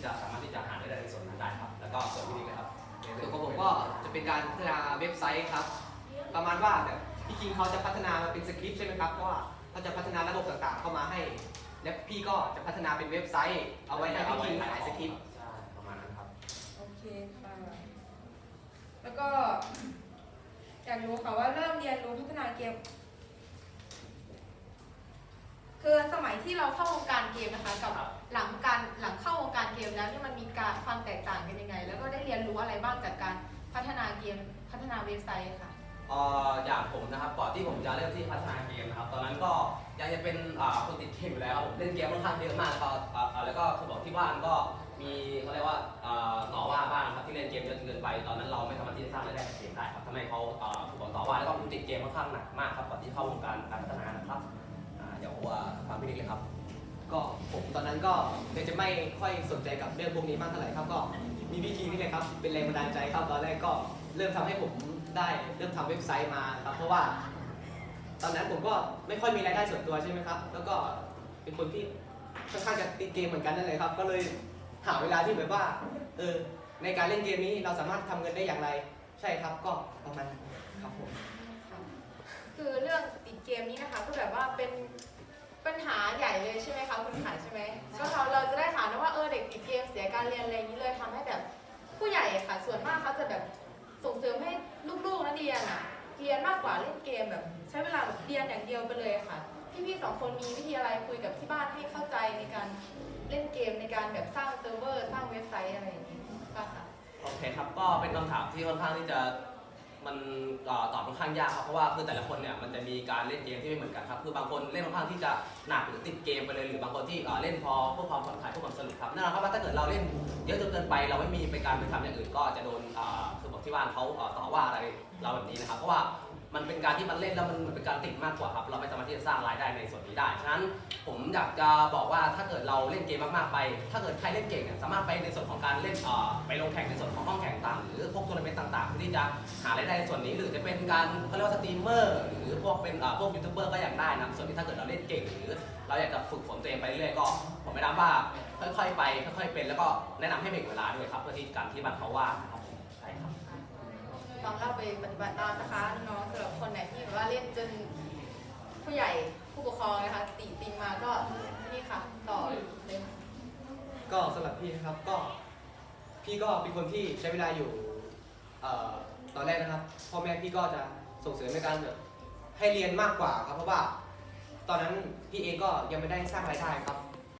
ที่จะสามารถที่จะหารายได้ในส่วนนั้นได้ครับ แล้วก็ส่วนที่นี้นะครับส่วนของผมก็จะเป็นการพัฒนาเว็บไซต์ครับ ประมาณว่าแบบพี่คิงเขาจะพัฒนามาเป็นสคริปต์ใช่ไหมครับเพราะว่าเขาจะพัฒนาระบบต่างๆ เข้ามาให้ และพี่ก็จะพัฒนาเป็นเว็บไซต์ เอาไว้ให้พี่คิงขายสคริปต์ใช่ประมาณนั้นครับ โอเคค่ะ แล้วก็อยากรู้ค่ะว่าเริ่มเรียนรู้พัฒนาเกมคือสมัยที่เราเข้าวงการเกม จากการพัฒนาเกมพัฒนาเว็บไซต์ค่ะ เอ่ออย่างผมนะครับก่อนที่ผมจะเริ่มที่พัฒนาเกมนะครับตอนนั้นก็ยังจะเป็นอ่าคนติดเกมอยู่แล้วครับผมเล่นเกมค่อนข้างเยอะมากแล้วก็อ่าอ่าแล้วก็คือบอกที่บ้านก็มีเขาเรียกว่าอ่าต่อว่าบ้างครับที่เล่นเกมเยอะจนเกินไป ตอนนั้นเราไม่สามารถที่จะสร้างรายได้จากเกมได้ครับทำให้เขาอ่าถูกบอกต่อว่าแล้วก็ติดเกมค่อนข้างหนักมากครับก่อนที่เข้าวงการการพัฒนานะครับอ่าเดี๋ยวว่าฟังพี่นิกเลยครับ ก็ผมตอนนั้นก็ยังจะไม่ค่อยสนใจกับเรื่องพวกนี้มากเท่าไหร่ครับ ก็มีวิธีนี่เลยครับ เป็นแรงบันดาลใจครับตอนแรกก็เริ่มทำให้ผมได้เริ่มทำเว็บไซต์มาครับเพราะว่า ตอนนั้นผมก็ไม่ค่อยมีรายได้ส่วนตัวใช่ไหมครับ แล้วก็เป็นคนที่ค่อนข้างจะติดเกมเหมือนกันนั่นแหละครับ ก็เลยหาเวลาที่แบบว่าเออในการเล่นเกมนี้เราสามารถทำเงินได้อย่างไร ใช่ครับก็ประมาณนั้นครับผมคือเรื่องติดเกมนี้นะคะก็แบบว่าเป็น ปัญหาใหญ่เลยใช่ไหมคะคุณขายใช่ไหมก็เราเราจะได้ถามนะว่าเออเด็กติดเกมเสียการเรียนอะไรอย่างนี้เลยทำให้แบบผู้ใหญ่อะค่ะ ส่วนมากเขาจะแบบส่งเสริมให้ลูกๆนักเรียนอะเรียนมากกว่าเล่นเกมแบบ ใช้เวลาแบบเรียนอย่างเดียวไปเลยค่ะพี่ๆสองคนมีวิธีอะไรคุยกับที่บ้านให้เข้าใจในการเล่นเกมในการแบบสร้างเซิร์ฟเวอร์สร้างเว็บไซต์อะไรอย่างนี้ป่ะคะ โอเคครับ ก็เป็นคำถามที่ค่อนข้างที่จะ มันตอบค่อนข้างยากครับเพราะว่าคือแต่ละคนเนี่ยมันจะมีการเล่นเกมที่ไม่เหมือนกันครับคือบางคนเล่นค่อนข้างที่จะหนักหรือติดเกมไปเลยหรือบางคนที่เอ่อเล่นพอเพื่อความผ่อนคลายเพื่อความสนุกครับนั่นอนครับว่าถ้าเกิดเราเล่นเยอะจนเกินไป เราไม่มีไปการไปทำอย่างอื่นก็จะโดนเอ่อคือบอกที่บ้านเขาเอ่อต่อว่าอะไรเราแบบนี้นะครับเพราะว่า มันเป็นการที่มันเล่นแล้วมันเหมือนเป็นการติดมากกว่าครับ เราไม่สามารถที่จะสร้างรายได้ในส่วนนี้ได้ ฉะนั้นผมอยากจะบอกว่าถ้าเกิดเราเล่นเกมมากๆไป ถ้าเกิดใครเล่นเก่งเนี่ยสามารถไปในส่วนของการเล่นเอ่อไปลงแข่งในส่วนของห้องแข่งต่างหรือพวกทัวร์นาเมนต์ต่างๆเพื่อที่จะหารายได้ในส่วนนี้ หรือจะเป็นการเขาเรียกว่าสตรีมเมอร์ หรือพวกเป็นเอ่อพวกยูทูบเบอร์ก็อยากได้นะส่วนที่ถ้าเกิดเราเล่นเก่ง หรือเราอยากจะฝึกฝนตัวเองไปเรื่อยๆก็ ผมแนะนำว่าค่อยๆไปค่อยๆเป็นแล้วก็แนะนำให้เบรกเวลาด้วยครับเพื่อที่การที่บัตรเขาว่างนะครับผมใช่ครับ ลองเล่าไปปฏิบัติตามนะคะน้อง คนไหนที่แบบว่าเล่นจนผู้ใหญ่ผู้ปกครองนะคะติติงมาก็นี่ค่ะต่อเลยค่ะก็สำหรับพี่นะครับก็พี่ก็เป็นคนที่ใช้เวลาอยู่เอ่อตอนแรกนะครับพ่อแม่พี่ก็จะส่งเสริมในการแบบให้เรียนมากกว่าครับเพราะว่า ตอนนั้นพี่เองก็ยังไม่ได้สร้างรายได้ครับ